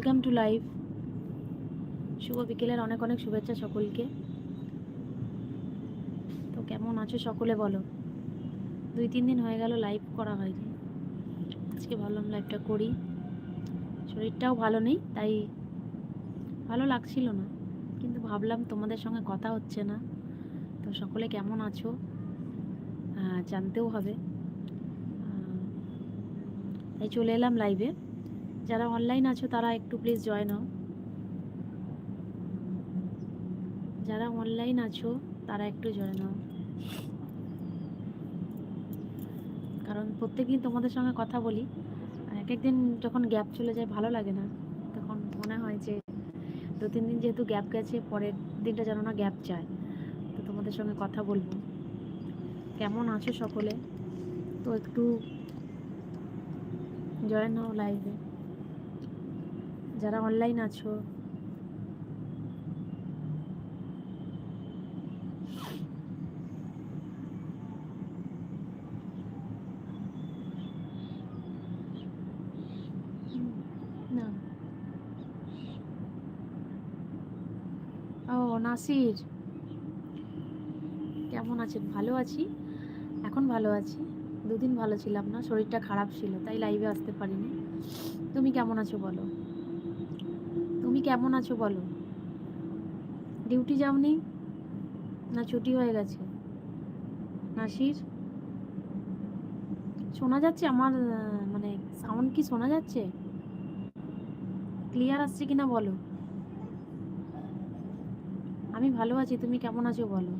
Welcome to live শুভ বিকেলের অনেক অনেক শুভেচ্ছা সকলকে। তো কেমন আছো সকলে বলো? দুই তিন দিন হয়ে গেল লাইভ করা হয়নি। আজকে ভাবলাম লাইভটা করি। শরীরটাও ভালো নেই, তাই ভালো লাগছিল না। কিন্তু ভাবলাম তোমাদের সঙ্গে কথা হচ্ছে না। তো সকলে কেমন আছো? জানতেও হবে। তাই চলে এলাম লাইভে যারা অনলাইন আছো, তারা একটু প্লিজ জয়েন হও। যারা অনলাইন আছো, তারা একটু জয়েন হও। কারণ প্রত্যেকদিন তোমাদের সঙ্গে কথা বলি এক একদিন যখন গ্যাপ চলে যায়, ভালো লাগে না। তখন মনে হয় যে, দু, তিন দিন যেহেতু গ্যাপ গেছে, পরের দিনটা যেন না গ্যাপ যায়। তো তোমাদের সঙ্গে কথা বলব। কেমন আছো সকলে? তো একটু জয়েন হও লাইভে যারা অনলাইন আছো। ও, নাসির। কেমন আছেন? ভালো আছি? এখন ভালো আছি। দুদিন ভালো ছিলাম না, শরীরটা খারাপ ছিল, তাই লাইভে আসতে পারিনি। তুমি কেমন আছো বলো? তুমি কেমন আছো বলো? ডিউটি যাওনি? না ছুটি হয়ে গেছে। নাসির? শোনা যাচ্ছে আমার মানে সাউন্ড কি শোনা যাচ্ছে? ক্লিয়ার আসছে কিনা বলো? আমি ভালো আছি, তুমি কেমন আছো বলো?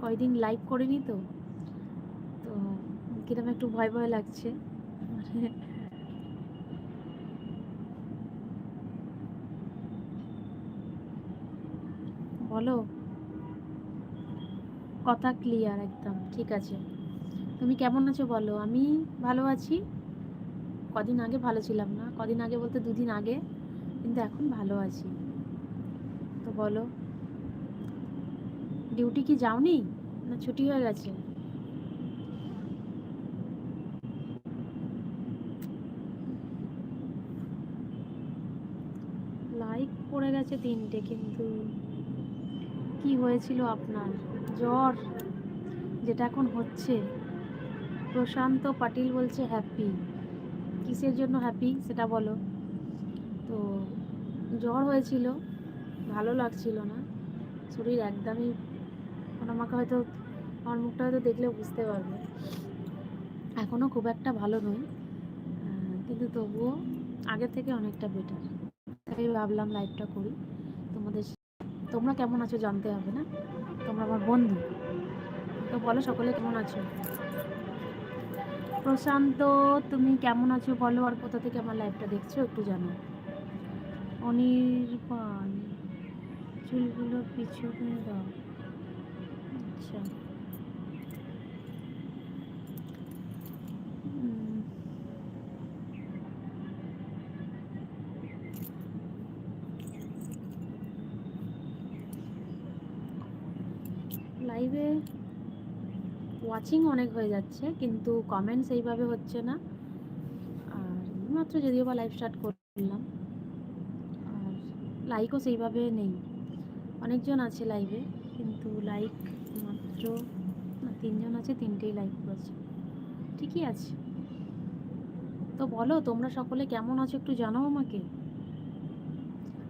কয়দিন লাইভ করিনি তো তো কীরকম একটু ভয় ভয় লাগছে। বলো। কথা ক্লিয়ার একদম, ঠিক আছে। তুমি কেমন আছো বলো? আমি ভালো আছি। কদিন আগে ভালো ছিলাম না, কদিন আগে বলতে দুদিন আগে, কিন্তু এখন ভালো আছি। তো বলো ডিউটি কি যাওনি না ছুটি হয়ে গেছে? পড়ে গেছে তিনটে কিন্তু। কি হয়েছিল আপনার? জ্বর, যেটা এখন হচ্ছে। প্রশান্ত পাটিল বলছে হ্যাপি কিসের জন্য হ্যাপি সেটা বলো। তো জ্বর হয়েছিল, ভালো লাগছিল না। শরীর একদমই আমাকে হয়তো, আমার মুখটা হয়তো দেখলে বুঝতে পারবে। এখনও খুব একটা ভালো নয় কিন্তু তবুও আগের থেকে অনেকটা বেটার তাই ভাবলাম লাইভটা করি। তোমাদের তোমরা কেমন আছো জানতে হবে না? তোমরা আমার বন্ধু। তো বলো, সকলে কেমন আছো? প্রশান্ত, তুমি কেমন আছো বলো, আর কোথা থেকে আমার লাইভটা দেখছ একটু জানো অনির্বাণ, চুলগুলো পিছনে দাও। আচ্ছা। লাইভে ওয়াচিং অনেক হয়ে যাচ্ছে, কিন্তু কমেন্টস এইভাবে হচ্ছে না। আর মাত্র যদিও বা লাইভ স্টার্ট করলাম, আর লাইকও সেইভাবে নেই। অনেকজন আছে লাইভে কিন্তু লাইক মাত্র তিনজন আছে, তিনটেই লাইক করেছে। ঠিকই আছে। তো বলো, তোমরা সকলে কেমন আছো একটু জানাও আমাকে।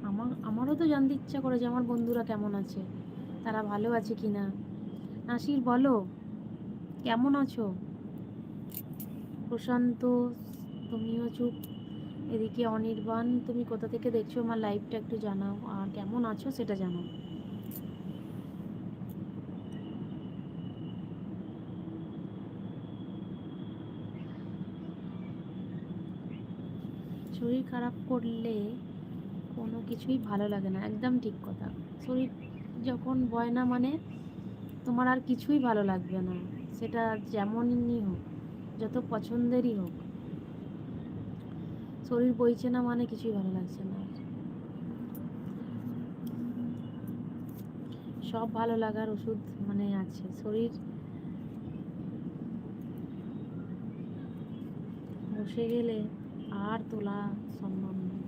আমার, আমারও তো জানতে ইচ্ছা করে যে আমার বন্ধুরা কেমন আছে, তারা ভালো আছে কি না নাসির, বলো। কেমন আছো? প্রশান্ত, তুমিও চুপ। এদিকে অনির্বাণ, তুমি কোথা থেকে দেখছ? আমার লাইভটা একটু জানাও। আর কেমন আছো সেটা জানাও। শরীর খারাপ করলে কোনো কিছুই ভালো লাগে না। একদম ঠিক কথা। শরীর যখন বয় না মানে তোমার আর কিছুই ভালো লাগবে না। সেটা যেমনই হোক, যত পছন্দেরই হোক। শরীর বইছে না মানে কিছুই ভালো লাগছে না। সব ভালো লাগার ওষুধ মানে আছে। শরীর বসে গেলে আর তোলা সম্ভব নয়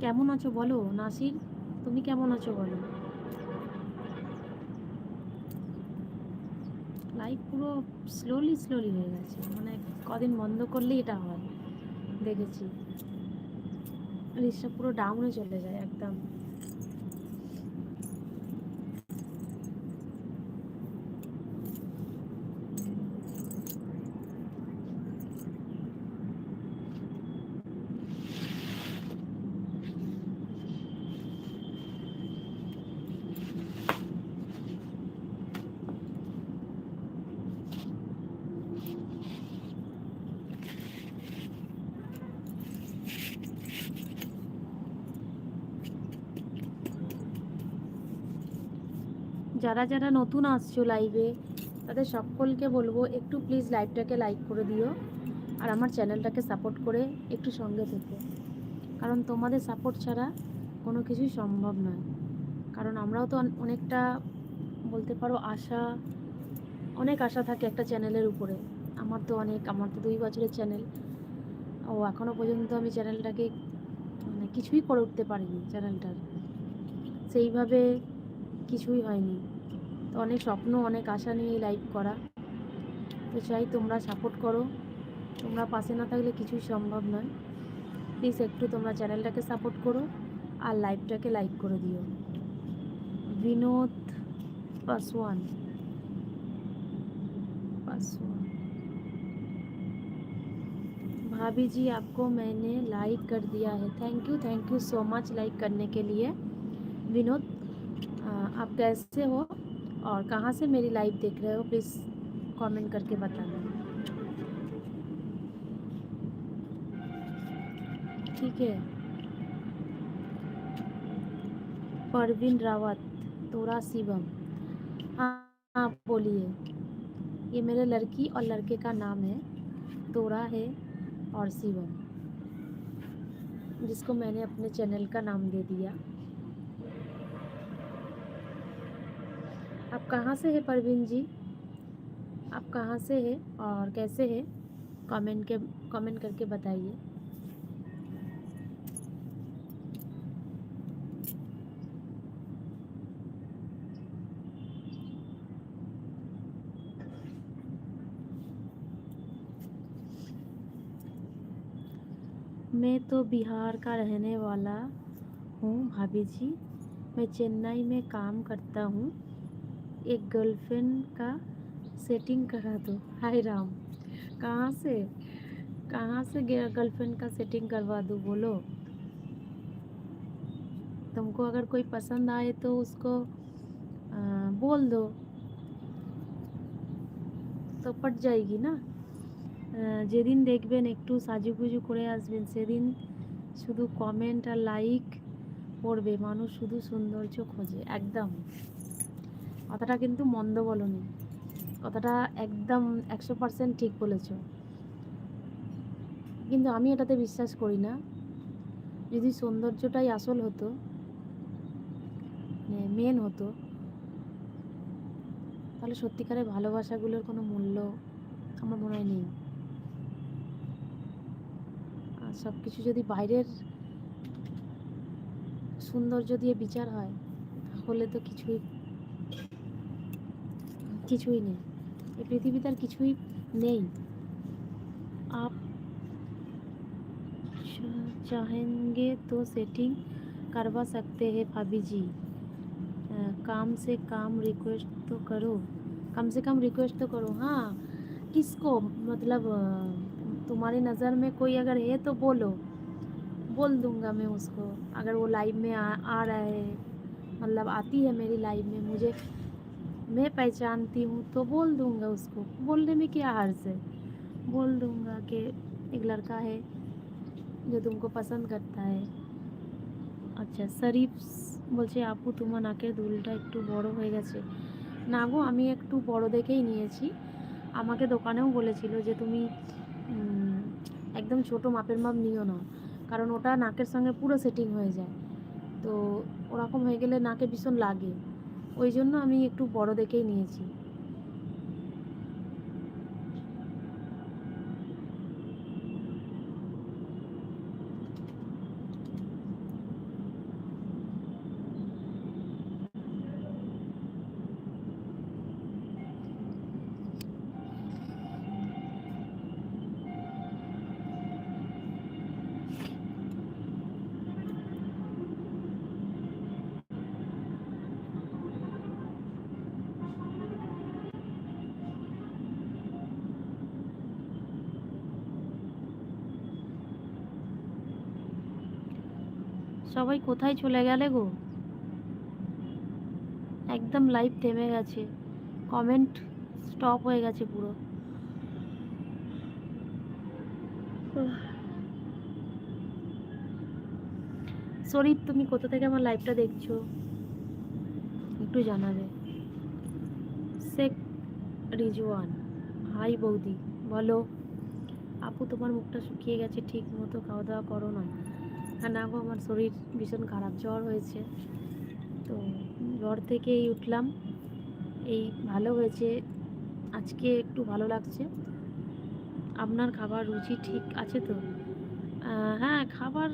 কেমন আছো বলো? নাসির, তুমি কেমন আছো বলো? লাইফ পুরো স্লোলি স্লোলি হয়ে গেছে। মানে কদিন বন্ধ করলেই এটা হয়। দেখেছি। রিক্সা পুরো ডাউনে চলে যায়, একদম। যারা যারা নতুন আসছো লাইভে তাদের সকলকে বলব, একটু প্লিজ লাইভটাকে লাইক করে দিও আর আমার চ্যানেলটাকে সাপোর্ট করে একটু সঙ্গে থেকো। কারণ তোমাদের সাপোর্ট ছাড়া কোনো কিছুই সম্ভব নয়। কারণ আমরাও তো অনেকটা বলতে পারো আশা, অনেক আশা থাকে একটা চ্যানেলের উপরে। আমার তো অনেক, আমার তো দুই বছরের চ্যানেল ও এখনও পর্যন্ত আমি চ্যানেলটাকে মানে কিছুই করে উঠতে পারিনি চ্যানেলটার সেইভাবে কিছুই হয়নি। তো অনেক স্বপ্ন অনেক আশা নিয়ে লাইভ করা তো চাই তোমরা সাপোর্ট করো তোমরা পাশে না থাকলে কিছুই সম্ভব নয় প্লিজ একটু তোমরা চ্যানেলটাকে সাপোর্ট করো আর লাইভটাকে লাইক করে দিও विनोद पासवान पासवान भाभी जी आपको मैंने लाइक कर दिया है thank you thank you so much like करने के लिए विनोद आ, आप कैसे हो और कहाँ से मेरी लाइव देख रहे हो? प्लीज़ कमेंट करके बताना। ठीक है। परवीन रावत, तोरा शिवम। हाँ हाँ बोलिए। ये मेरे लड़की और लड़के का नाम है। तोरा है और शिवम, जिसको मैंने अपने चैनल का नाम दे दिया। आप कहाँ से है परवीन जी? आप कहाँ से है और कैसे है? कमेंट के, कमेंट करके बताइए। मैं तो बिहार का रहने वाला हूँ भाभी जी। मैं चेन्नई में काम करता हूँ। एक गर्लफ्रेंड का सेटिंग करा दो हाय राम कहाँ से कहाँ से गर्लफ्रेंड का सेटिंग करवा दूँ बोलो तुमको अगर कोई पसंद आए तो उसको आ, बोल दो তো পট যায়গি না আহ, যেদিন দেখবেন একটু সাজুগুজু করে আসবেন সেদিন শুধু কমেন্ট আর লাইক পড়বে মানুষ শুধু সৌন্দর্য খোঁজে একদম কথাটা কিন্তু মন্দ বলনি। কথাটা একদম একশো পার্সেন্ট ঠিক বলেছ। কিন্তু আমি এটাতে বিশ্বাস করি না। যদি সৌন্দর্যটাই আসল হতো, মেন হতো, তাহলে সত্যিকারের ভালোবাসাগুলোর কোনো মূল্য আমার মনে হয় নেই। আর সব কিছু যদি বাইরের সৌন্দর্য দিয়ে বিচার হয়, তাহলে তো কিছুই কিছুই নেই এই পৃথিবীতে আর কিছুই নেই আপ चा- चाहेंगे तो सेटिंग करवा सकते हैं भाभी जी अ, काम से काम रिक्वेस्ट तो करो कम से कम रिक्वेस्ट तो करो हाँ किसको मतलब अ, तुम्हारी नज़र में कोई अगर है तो बोलो बोल दूंगा मैं उसको अगर वो लाइव में आ, आ रहा है मतलब आती है मेरी लाइव में मुझे मैं पहचानती हूँ तो बोल दूंगा उसको बोलने में क्या हर्ज है बोल दूंगा कि एक लड़का है जो तुमको पसंद करता है আচ্ছা শরীফ বলছে আপু তোমার নাকের দুলটা একটু বড় হয়ে গেছে না গো আমি একটু বড় দেখেই নিয়েছি আমাকে দোকানেও বলেছিল যে তুমি উম, একদম ছোট মাপের মাপ নিও না কারণ ওটা নাকের সঙ্গে পুরো সেটিং হয়ে যায় তো ওরকম হয়ে গেলে নাকে ভীষণ লাগে ওই জন্য আমি একটু বড় দেখেই নিয়েছি। সবাই কোথায় চলে গেলে গো? একদম লাইভ থেমে গেছে। কমেন্ট স্টপ হয়ে গেছে পুরো। শরীর তুমি কোথা থেকে আমার লাইভটা দেখছ? একটু জানাবে। শেখ রিজওয়ান হাই বৌদি, বলো। আপু, তোমার মুখটা শুকিয়ে গেছে, ঠিক মতো খাওয়া দাওয়া করো না আর না গো আমার শরীর ভীষণ খারাপ, জ্বর হয়েছে। তো জ্বর থেকেই উঠলাম। এই ভালো হয়েছে, আজকে একটু ভালো লাগছে। আপনার খাবার রুচি ঠিক আছে তো? হ্যাঁ খাবার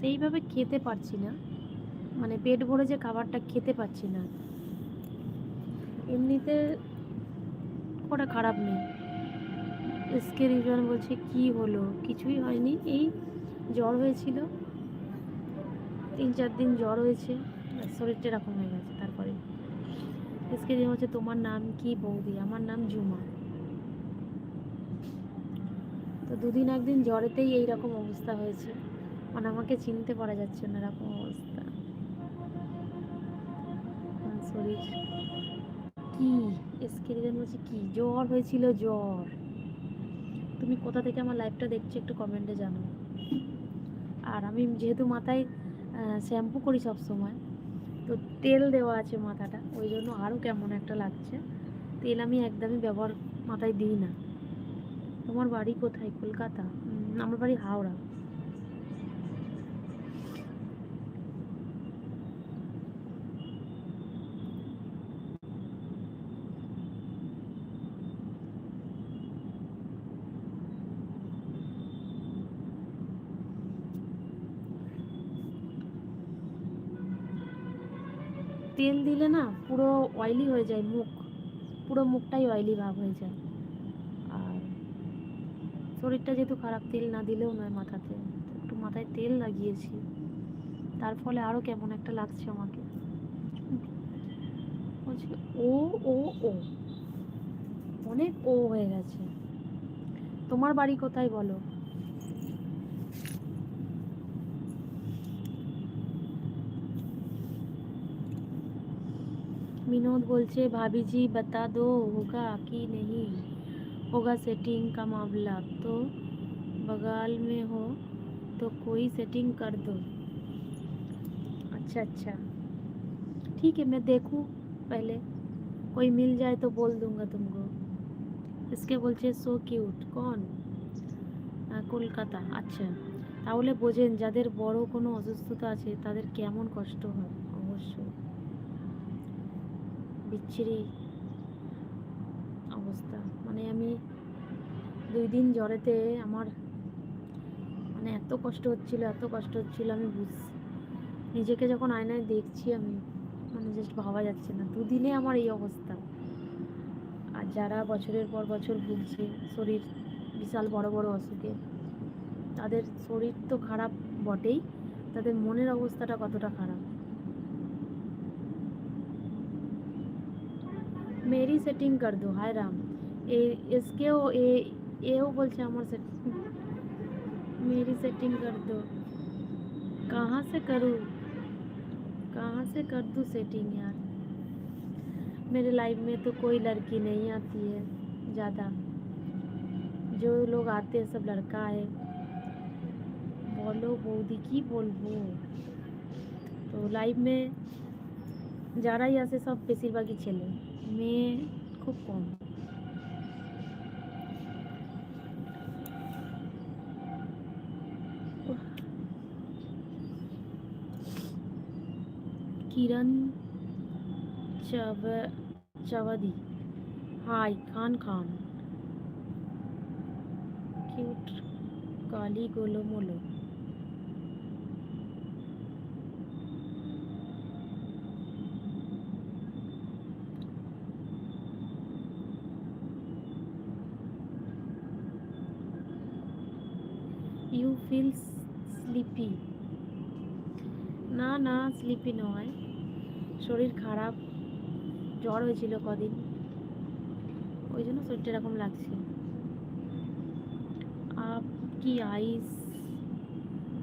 সেইভাবে খেতে পারছি না। মানে পেট ভরে যে খাবারটা খেতে পারছি না। এমনিতে ওটা খারাপ নেই। এসকে রিজন বলছে, কি হলো? কিছুই হয়নি। এই জ্বর হয়েছিল। তিন চার দিন জ্বর হয়েছে শরীরটা এরকম হয়ে গেছে, তারপরে এসকে রিজন হচ্ছে তোমার নাম কি বৌদি? আমার নাম জুমা। তো দুদিন একদিন জ্বরেতেই এই রকম অবস্থা হয়েছে। মানে আমাকে চিনতে পারা যাচ্ছে না এরকম অবস্থা। শরীর কি? এসকে বলছে কি? জ্বর হয়েছিল, জ্বর। তুমি কোথা থেকে আমার লাইভটা দেখছ একটু কমেন্টে জানাও। আর আমি যেহেতু মাথায় শ্যাম্পু করি সব সময় তো তেল দেওয়া আছে মাথাটা, ওই জন্য আরও কেমন একটা লাগছে। তেল আমি একদমই ব্যবহার মাথায় দিই না। তোমার বাড়ি কোথায়? কলকাতা? আমার বাড়ি হাওড়া। তেল দিলে না পুরো অয়েলি হয়ে যায় মুখ। পুরো মুখটাই অয়েলি ভাব হয়ে যায়। আর শরীরটা যেহেতু খারাপ, তেল না দিলেও নয় মাথাতে। একটু মাথায় তেল লাগিয়েছি। তার ফলে আরও কেমন একটা লাগছে আমাকে। ও ও ও। অনেক ও হয়ে গেছে। তোমার বাড়ি কোথায় বলো? বিনোদ বলছে ভাবিজি বাতা দো হোগা কি নেই হোগা সেটিং কা মামলা তো বগাল মে হো তো কই সেটিং কর দো আচ্ছা আচ্ছা ঠিক है, मैं देखूँ पहले। कोई मिल जाए তো बोल दूँगा तुमको। বলছে সো কিউট কোন কলকাতা আচ্ছা তাহলে বোঝেন, যাদের বড় কোনো অসুস্থতা আছে, তাদের কেমন কষ্ট হয়? অবশ্যই। বিচ্ছিরি অবস্থা। মানে আমি দুই দিন জ্বরেতে আমার মানে এত কষ্ট হচ্ছিল, এত কষ্ট হচ্ছিল, আমি বুঝ, নিজেকে যখন আয়নায় দেখছি আমি মানে জাস্ট ভাবা যাচ্ছে না। দুদিনে আমার এই অবস্থা। আর যারা বছরের পর বছর ভুগছে, শরীর বিশাল বড় বড় অসুখে, তাদের শরীর তো খারাপ বটেই, তাদের মনের অবস্থাটা কতটা খারাপ। मेरी सेटिंग कर दो, हाय राम। ए, इसके वो ए ए ओ बोल বলছে আমার सेटिंग मेरी सेटिंग कर दो। कहाँ से करूँ? कहाँ से कर दूँ सेटिंग यार? मेरे लाइफ में तो कोई लड़की नहीं आती है, ज़्यादा। जो लोग आते हैं, सब लड़का है। बोलो, बोदी की बोलबो। तो लाइफ में जा रहा ही যারাই सब সব बाकी ছেলে মেয়ে খুব কম। Kiran Chav- Chavadi. Hi, Khan Khan. Cute Kali feel sleepy না না স্লিপি নয়। শরীর খারাপ। জ্বর হয়েছিল কদিন। ওই জন্য শরীরটা এরকম লাগছে। আপ কি আইস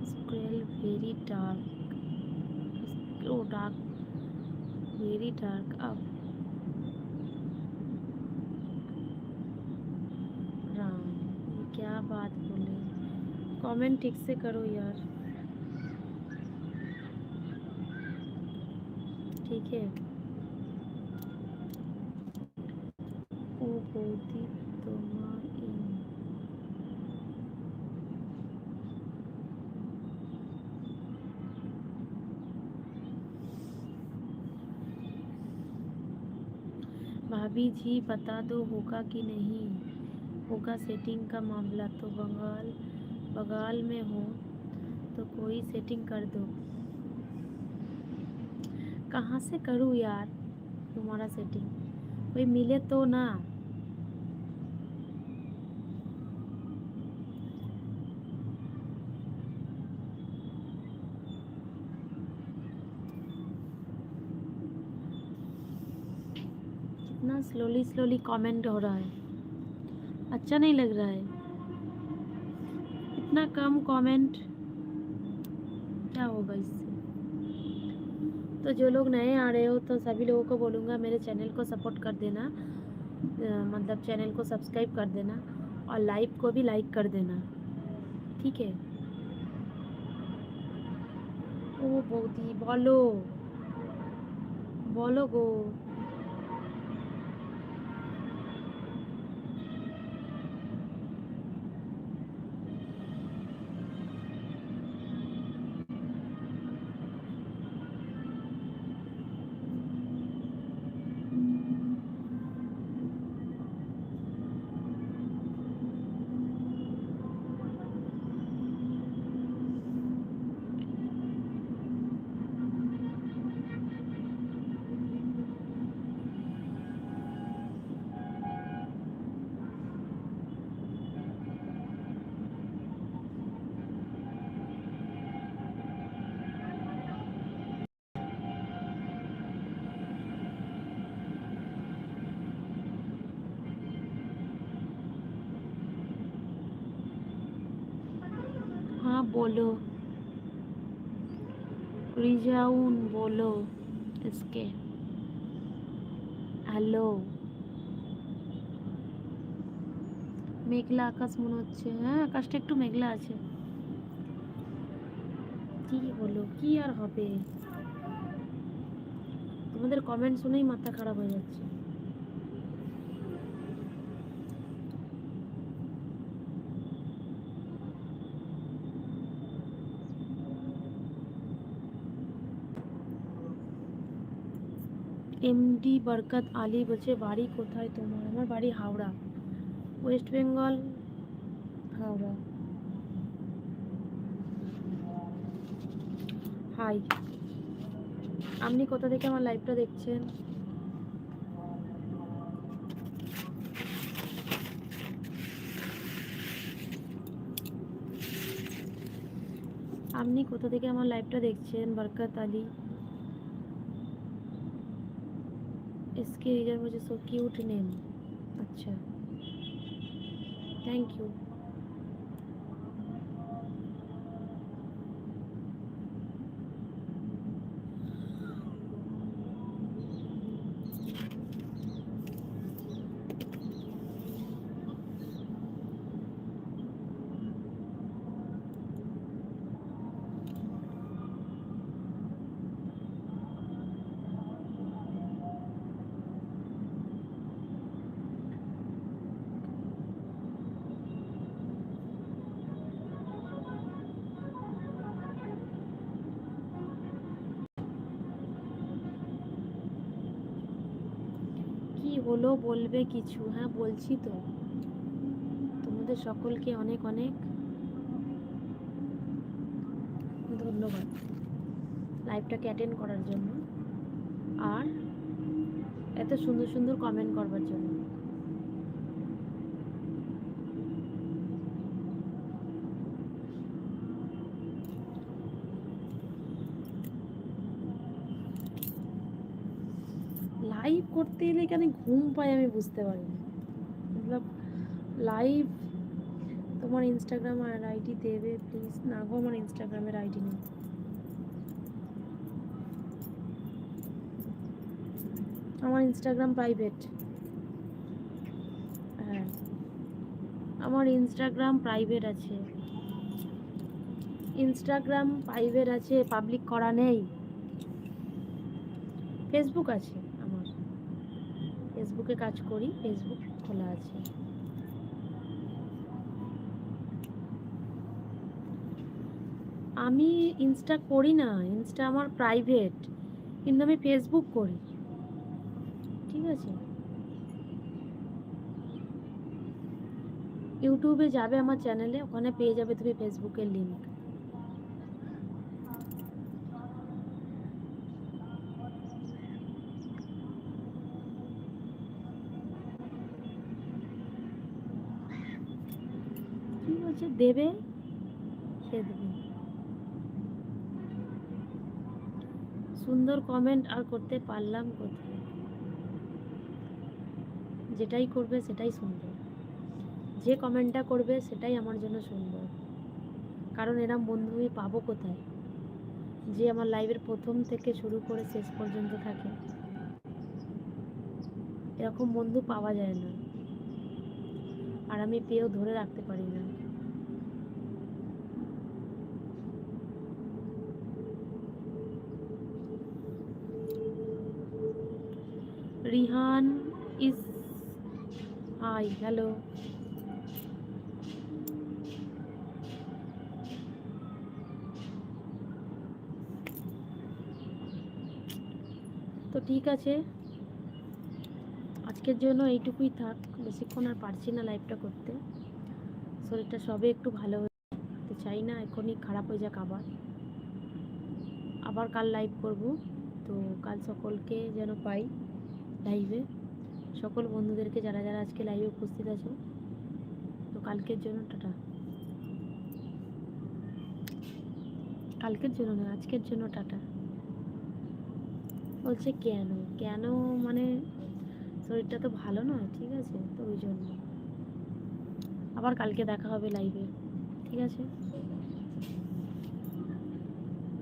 স্ক্রেল ভেরি ডার্ক ও ডার্ক ভেরি ডার্ক আপ क्या बात बोले कमेंट ठीक से करो यार ठीक है ও বৌদি তোমার ইন भाभी जी बता दो होगा कि नहीं होगा सेटिंग का मामला तो बंगाल बंगाल में हो तो कोई सेटिंग कर दो। कहाँ से करूँ यार तुम्हारा सेटिंग कोई मिले तो ना। कितना स्लोली स्लोली कमेंट हो रहा है। अच्छा नहीं लग रहा है। इतना कम कमेंट क्या होगा इससे? तो जो लोग नए आ रहे हो तो सभी लोगों को बोलूँगा, मेरे चैनल को सपोर्ट कर देना। मतलब चैनल को सब्सक्राइब कर देना और लाइव को भी लाइक कर देना। ठीक है? ओ बहुत ही बोलो। बोलो गो। बोलो রিজাউন বলো इसके হ্যালো মেঘলা আকাশ মনে হচ্ছে হ্যাঁ আকাশটা একটু মেঘলা আছে কি বলো কি আর হবে তোমাদের কমেন্ট শুনেই মাথা খারাপ হয়ে যাচ্ছে এমডি বরকত আলী বলছে, বাড়ি কোথায় তোমার? আমার বাড়ি হাওড়া ওয়েস্ট বেঙ্গল হাওড়া। হাই আপনি কোথা থেকে আমার লাইভটা দেখছেন? আপনি কোথা থেকে আমার লাইভটা দেখছেন, বরকত আলী? इसके रीजन मुझे सो क्यूट नेम अच्छा थैंक यू হলো বলবে কিছু হ্যাঁ বলছি তো। তোমাদের সকলকে অনেক অনেক ধন্যবাদ লাইভটাকে অ্যাটেন্ড করার জন্য। আর এত সুন্দর সুন্দর কমেন্ট করবার জন্য লাইভ করতে এলে কেন ঘুম পাই আমি বুঝতে পারি না মতলব লাইভ তোমার ইনস্টাগ্রাম আর আইডি দেবে প্লিজ না গো, আমার ইনস্টাগ্রামের আইডি নেই। আমার ইনস্টাগ্রাম প্রাইভেট হ্যাঁ। আমার ইনস্টাগ্রাম প্রাইভেট আছে। ইনস্টাগ্রাম প্রাইভেট আছে পাবলিক করা নেই। ফেসবুক আছে। ফেসবুকে কাজ করি, ফেসবুক খোলা আছে। আমি ইনস্টা করি না, ইনস্টা আমার প্রাইভেট, কিন্তু আমি ফেসবুক করি। ঠিক আছে? ইউটিউবে যাবে আমার চ্যানেলে, ওখানে পেয়ে যাবে তুমি ফেসবুকের লিঙ্ক ঠিক আছে দেবে, সে দেবে। সুন্দর কমেন্ট আর করতে পারলাম কোথায়? যেটাই করবে সেটাই সুন্দর যে কমেন্টটা করবে সেটাই আমার জন্য সুন্দর। কারণ এরম বন্ধু আমি পাবো কোথায়? যে আমার লাইভের প্রথম থেকে শুরু করে শেষ পর্যন্ত থাকে। এরকম বন্ধু পাওয়া যায় না। আর আমি পেয়েও ধরে রাখতে পারি না। Rihan is hi hello. তো ঠিক আছে। আজকের জন্য এইটুকুই থাক, বেশিক্ষণ আর পারছি না লাইভটা করতে। শরীরটা সবে একটু ভালো হতে চাই না এখনই খারাপ হয়ে যাক আবার। আবার কাল লাইভ করব, তো কাল সকলকে যেন পাই। লাইভে সকল বন্ধুদেরকে যারা যারা আজকে লাইভে উপস্থিত আছো, তো কালকের জন্য টাটা। কালকের জন্য না, আজকের জন্য টাটা। বলছে কেন? কেন মানে শরীরটা তো ভালো নয়, ঠিক আছে? তো ওই জন্য। আবার কালকে দেখা হবে লাইভে ঠিক আছে?